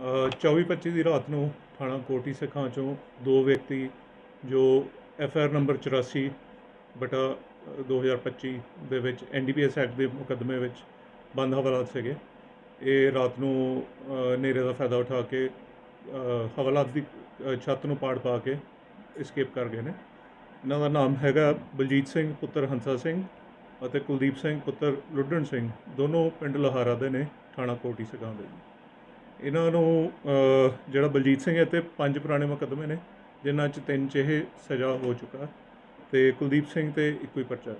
24-25 ਦੀ ਰਾਤ ਨੂੰ ਥਾਣਾ ਕੋਟੀ ਸਿੱਖਾਂ ਚੋਂ ਦੋ ਵਿਅਕਤੀ ਜੋ ਐਫ ਆਰ ਨੰਬਰ 84 ਬਟਾ ਅ, 2025 ਦੇ ਵਿੱਚ ਐਨਡੀਪੀਐਸ ਐਕਟ ਦੇ ਮੁਕੱਦਮੇ ਵਿੱਚ ਬੰਦ ਹਵਾਲਾਤ ਸੀਗੇ। ਇਹ ਰਾਤ ਨੂੰ ਅ, ਹਨੇਰੇ ਦਾ ਫਾਇਦਾ ਉਠਾ ਕੇ ਹਵਾਲਾਤ ਦੀ ਛੱਤ ਨੂੰ ਪਾੜ ਪਾ ਕੇ escape ਕਰ ਗਏ ਨੇ। ਇਹਨਾਂ ਦਾ ਨਾਮ ਹੈਗਾ ਬਲਜੀਤ ਸਿੰਘ ਪੁੱਤਰ ਹੰਸਾ ਸਿੰਘ ਅਤੇ ਕੁਲਦੀਪ ਸਿੰਘ ਪੁੱਤਰ ਲੁੱਡਣ ਸਿੰਘ। ਦੋਨੋਂ ਪਿੰਡ ਲਹਾਰਾ ਦੇ ਨੇ ਥਾਣਾ ਕੋਟੀ ਸਗਾਂ ਦੇ। ਇਹਨਾਂ ਨੂੰ ਜਿਹੜਾ ਬਲਜੀਤ ਸਿੰਘ ਹੈ ਤੇ ਪੰਜ ਪੁਰਾਣੇ ਮੁਕੱਦਮੇ ਨੇ ਜਿਨ੍ਹਾਂ 'ਚ ਤਿੰਨ 'ਚ ਇਹ ਸਜ਼ਾ ਹੋ ਚੁੱਕਾ ਤੇ ਕੁਲਦੀਪ ਸਿੰਘ ਤੇ ਇੱਕੋ ਹੀ ਪਰਚਾ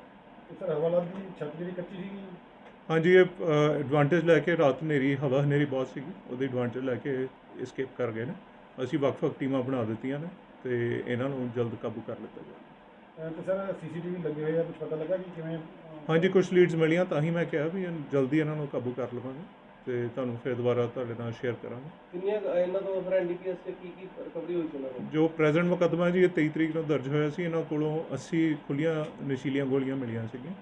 ਸਰ ਹਵਾਲਾਤ ਦੀ ਛੱਤ ਜਿਹੜੀ ਕੱਚੀ ਸੀਗੀ? ਹਾਂਜੀ ਇਹ ਐਡਵਾਂਟੇਜ ਲੈ ਕੇ ਰਾਤ ਹਨੇਰੀ ਹਵਾ ਹਨੇਰੀ ਬਹੁਤ ਸੀਗੀ ਉਹਦੀ ਐਡਵਾਂਟੇਜ ਲੈ ਕੇ escape ਕਰ ਗਏ ਨੇ। ਅਸੀਂ ਵੱਖ-ਵੱਖ ਟੀਮਾਂ ਬਣਾ ਦਿੱਤੀਆਂ ਨੇ ਤੇ ਇਹਨਾਂ ਨੂੰ ਜਲਦ ਕਾਬੂ ਕਰ ਲਿੱਤਾ ਜਾਵੇ। ਤੇ ਸਰ ਸੀਸੀਟੀਵੀ ਲੱਗੇ ਹੋਏ ਆ ਕੁਝ ਪਤਾ ਲੱਗਾ ਕਿ ਕਿਵੇਂ? ਹਾਂਜੀ ਕੁਝ ਲੀਡਸ ਮਿਲੀਆਂ ਤਾਂ ਹੀ ਮੈਂ ਕਿਹਾ ਵੀ ਜਲਦੀ ਇਹਨਾਂ ਨੂੰ ਕਾਬੂ ਕਰ ਲਵਾਂਗੇ। ਤੇ ਤੁਹਾਨੂੰ ਫਿਰ ਦੁਬਾਰਾ ਤੁਹਾਡੇ ਨਾਲ ਸ਼ੇਅਰ ਕਰਾਂਗੇ। ਕਿੰਨੀਆਂ ਕੁ ਇਹਨਾਂ ਤੋਂ ਫਿਰ ਐਨਡੀਪੀਐਸ ਤੇ ਕੀ ਕੀ ਰਿਕਵਰੀ ਹੋਈ ਸੀ ਉਹਨਾਂ ਨੂੰ ਜੋ ਪ੍ਰੈਜ਼ੈਂਟ ਮੁਕੱਦਮਾ ਹੈ ਜੀ ਇਹ 23 ਤਰੀਕ ਨੂੰ ਦਰਜ ਹੋਇਆ ਸੀ ਇਹਨਾਂ ਕੋਲੋਂ 80 ਖੁੱਲੀਆਂ ਨਸ਼ੀਲੀਆਂ ਗੋਲੀਆਂ ਮਿਲੀਆਂ ਸੀਗੀਆਂ।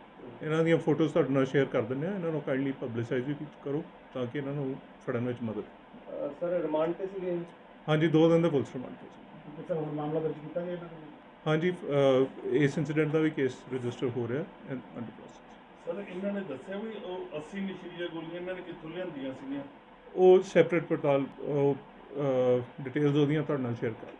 ਇਹਨਾਂ ਦੀਆਂ ਫੋਟੋਜ਼ ਤੁਹਾਡੇ ਨਾਲ ਸ਼ੇਅਰ ਕਰ ਦਿੰਦੇ ਆ ਇਹਨਾਂ ਨੂੰ ਕਾਈਂਡਲੀ ਪਬਲਿਸਾਈਜ਼ ਵੀ ਕਰੋ ਤਾਂ ਕਿ ਇਹਨਾਂ ਨੂੰ ਫੜਨ ਵਿੱਚ ਮਦਦ ਅਹ ਸਰ ਰਿਮਾਂਡ ਤੇ ਸੀਗੇ ਹਾਂਜੀ ਦੋ ਦਿਨ ਦੇ ਪੁਲਿਸ ਰਿਮਾਂਡ ਤੇ ਸੀ। ਤੇ ਸਰ ਹੁਣ ਮਾਮਲਾ ਦਰਜ ਕੀਤਾ ਗਿਆ ਇਹਨਾਂ ਦੇ ਹਾਂਜੀ ਇਸ ਇਨਸੀਡੈਂਟ ਦਾ ਵੀ ਕੇਸ ਰਜਿਸਟਰ ਹੋ ਰਿਹਾ ਅੰਡਰ ਪ੍ਰੋਸੈਸ ਸਰ, ਇਹਨਾਂ ਨੇ ਦੱਸਿਆ ਵੀ ਉਹ 80 ਨਸ਼ੀਲੀਆਂ ਗੋਲੀਆਂ ਇਹਨਾਂ ਨੇ ਕਿੱਥੋਂ ਲਿਆਂਦੀਆਂ ਸੀਗੀਆਂ? ਉਹ ਸੈਪਰੇਟ ਪੜਤਾਲ ਉਹ ਡਿਟੇਲਸ ਉਹਦੀਆਂ ਤੁਹਾਡੇ ਨਾਲ ਸ਼ੇਅਰ ਕਰ